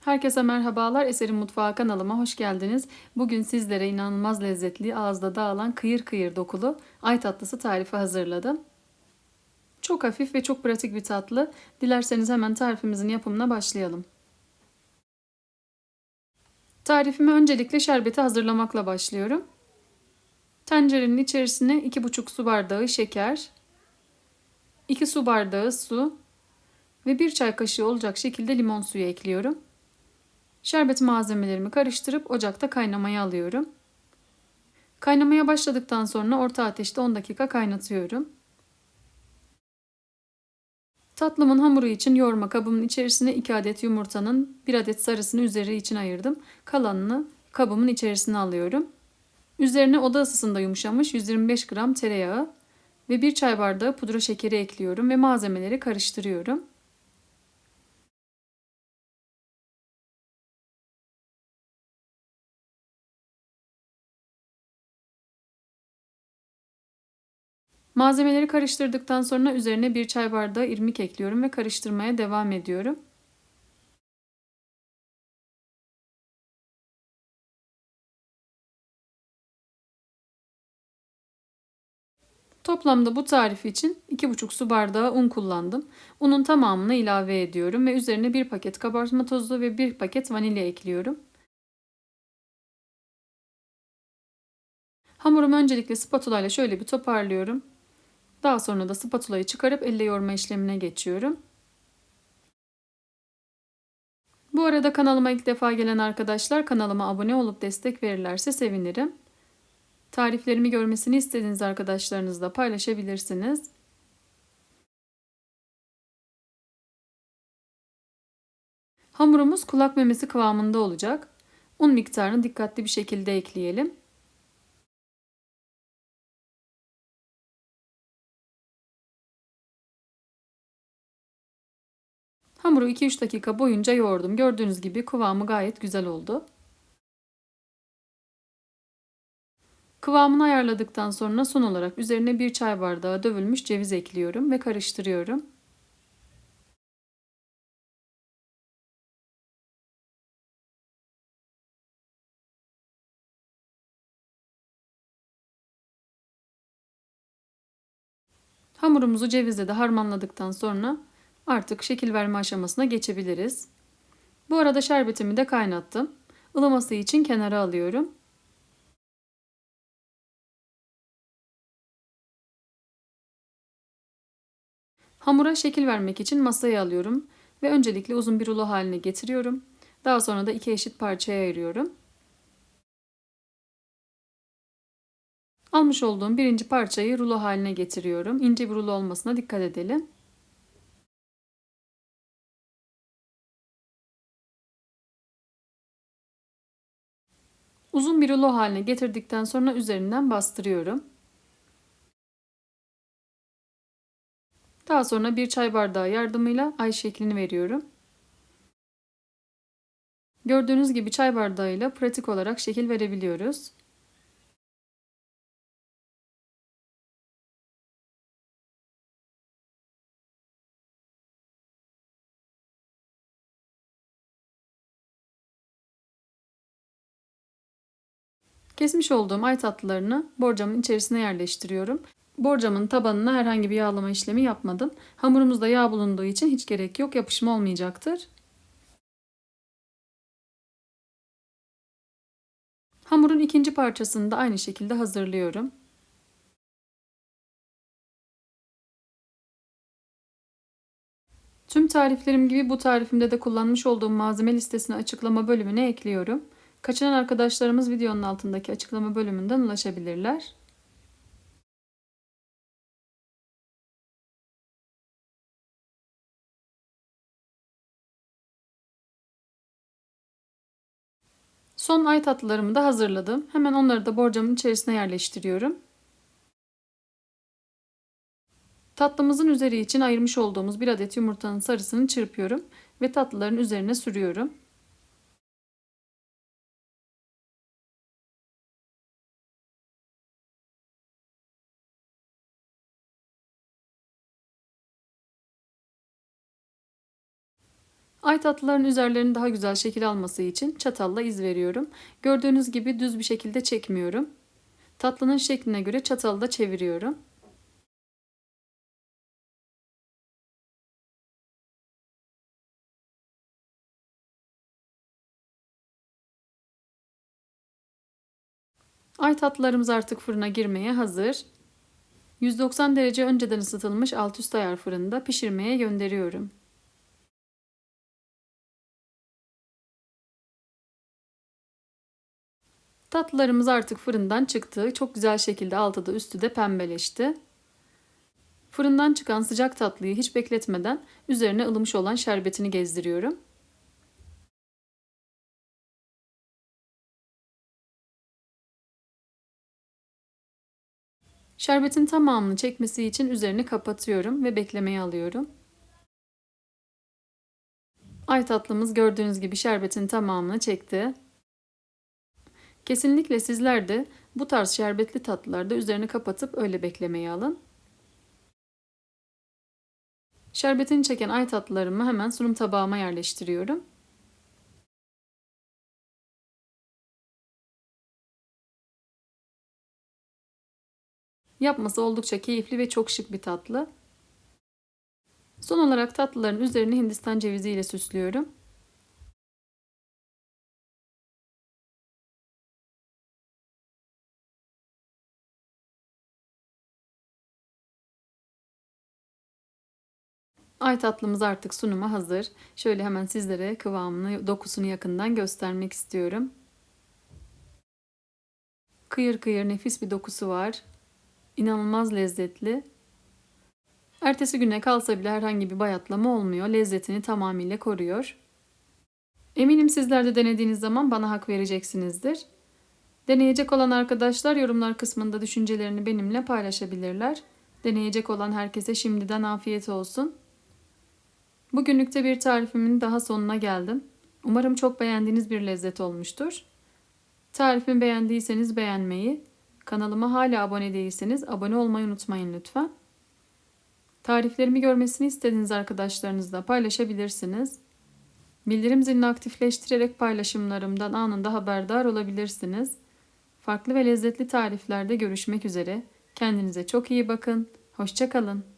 Herkese merhabalar. Eserin Mutfağı kanalıma hoş geldiniz. Bugün sizlere inanılmaz lezzetli, ağızda dağılan kıyır kıyır dokulu ay tatlısı tarifi hazırladım. Çok hafif ve çok pratik bir tatlı. Dilerseniz hemen tarifimizin yapımına başlayalım. Tarifimi öncelikle şerbeti hazırlamakla başlıyorum. Tencerenin içerisine 2,5 su bardağı şeker, 2 su bardağı su ve 1 çay kaşığı olacak şekilde limon suyu ekliyorum. Şerbet malzemelerimi karıştırıp ocakta kaynamaya alıyorum. Kaynamaya başladıktan sonra orta ateşte 10 dakika kaynatıyorum. Tatlımın hamuru için yoğurma kabımın içerisine 2 adet yumurtanın 1 adet sarısını üzeri için ayırdım. Kalanını kabımın içerisine alıyorum. Üzerine oda ısısında yumuşamış 125 gram tereyağı ve 1 çay bardağı pudra şekeri ekliyorum ve malzemeleri karıştırıyorum. Malzemeleri karıştırdıktan sonra üzerine bir çay bardağı irmik ekliyorum ve karıştırmaya devam ediyorum. Toplamda bu tarif için 2,5 su bardağı un kullandım. Unun tamamını ilave ediyorum ve üzerine bir paket kabartma tozu ve bir paket vanilya ekliyorum. Hamurumu öncelikle spatula ile şöyle bir toparlıyorum. Daha sonra da spatulayı çıkarıp elle yoğurma işlemine geçiyorum. Bu arada kanalıma ilk defa gelen arkadaşlar kanalıma abone olup destek verirlerse sevinirim. Tariflerimi görmesini istediğiniz arkadaşlarınızla paylaşabilirsiniz. Hamurumuz kulak memesi kıvamında olacak. Un miktarını dikkatli bir şekilde ekleyelim. Hamuru 2-3 dakika boyunca yoğurdum. Gördüğünüz gibi kıvamı gayet güzel oldu. Kıvamını ayarladıktan sonra son olarak üzerine bir çay bardağı dövülmüş ceviz ekliyorum ve karıştırıyorum. Hamurumuzu cevizle de harmanladıktan sonra artık şekil verme aşamasına geçebiliriz. Bu arada şerbetimi de kaynattım. Ilıması için kenara alıyorum. Hamura şekil vermek için masaya alıyorum ve öncelikle uzun bir rulo haline getiriyorum. Daha sonra da iki eşit parçaya ayırıyorum. Almış olduğum birinci parçayı rulo haline getiriyorum. İnce bir rulo olmasına dikkat edelim. Uzun bir rulo haline getirdikten sonra üzerinden bastırıyorum. Daha sonra bir çay bardağı yardımıyla ay şeklini veriyorum. Gördüğünüz gibi çay bardağıyla pratik olarak şekil verebiliyoruz. Kesmiş olduğum ay tatlılarını borcamın içerisine yerleştiriyorum. Borcamın tabanına herhangi bir yağlama işlemi yapmadım. Hamurumuzda yağ bulunduğu için hiç gerek yok. Yapışma olmayacaktır. Hamurun ikinci parçasını da aynı şekilde hazırlıyorum. Tüm tariflerim gibi bu tarifimde de kullanmış olduğum malzeme listesini açıklama bölümüne ekliyorum. Kaçıran arkadaşlarımız videonun altındaki açıklama bölümünden ulaşabilirler. Son ay tatlılarımı da hazırladım. Hemen onları da borcamın içerisine yerleştiriyorum. Tatlımızın üzeri için ayırmış olduğumuz bir adet yumurtanın sarısını çırpıyorum ve tatlıların üzerine sürüyorum. Ay tatlıların üzerlerinin daha güzel şekil alması için çatalla iz veriyorum. Gördüğünüz gibi düz bir şekilde çekmiyorum. Tatlının şekline göre çatalı da çeviriyorum. Ay tatlılarımız artık fırına girmeye hazır. 190 derece önceden ısıtılmış alt üst ayar fırında pişirmeye gönderiyorum. Tatlılarımız artık fırından çıktı. Çok güzel şekilde altı da üstü de pembeleşti. Fırından çıkan sıcak tatlıyı hiç bekletmeden üzerine ılımış olan şerbetini gezdiriyorum. Şerbetin tamamını çekmesi için üzerini kapatıyorum ve beklemeye alıyorum. Ay tatlımız gördüğünüz gibi şerbetin tamamını çekti. Kesinlikle sizler de bu tarz şerbetli tatlılarda üzerini kapatıp öyle beklemeye alın. Şerbetini çeken ay tatlılarımı hemen sunum tabağıma yerleştiriyorum. Yapması oldukça keyifli ve çok şık bir tatlı. Son olarak tatlıların üzerini hindistan cevizi ile süslüyorum. Ay tatlımız artık sunuma hazır. Şöyle hemen sizlere kıvamını, dokusunu yakından göstermek istiyorum. Kıyır kıyır nefis bir dokusu var. İnanılmaz lezzetli. Ertesi güne kalsa bile herhangi bir bayatlama olmuyor. Lezzetini tamamıyla koruyor. Eminim sizler de denediğiniz zaman bana hak vereceksinizdir. Deneyecek olan arkadaşlar yorumlar kısmında düşüncelerini benimle paylaşabilirler. Deneyecek olan herkese şimdiden afiyet olsun. Bugünlükte bir tarifimin daha sonuna geldim. Umarım çok beğendiğiniz bir lezzet olmuştur. Tarifimi beğendiyseniz beğenmeyi, kanalıma hala abone değilseniz abone olmayı unutmayın lütfen. Tariflerimi görmesini istediğiniz arkadaşlarınızla paylaşabilirsiniz. Bildirim zilini aktifleştirerek paylaşımlarımdan anında haberdar olabilirsiniz. Farklı ve lezzetli tariflerde görüşmek üzere. Kendinize çok iyi bakın. Hoşçakalın.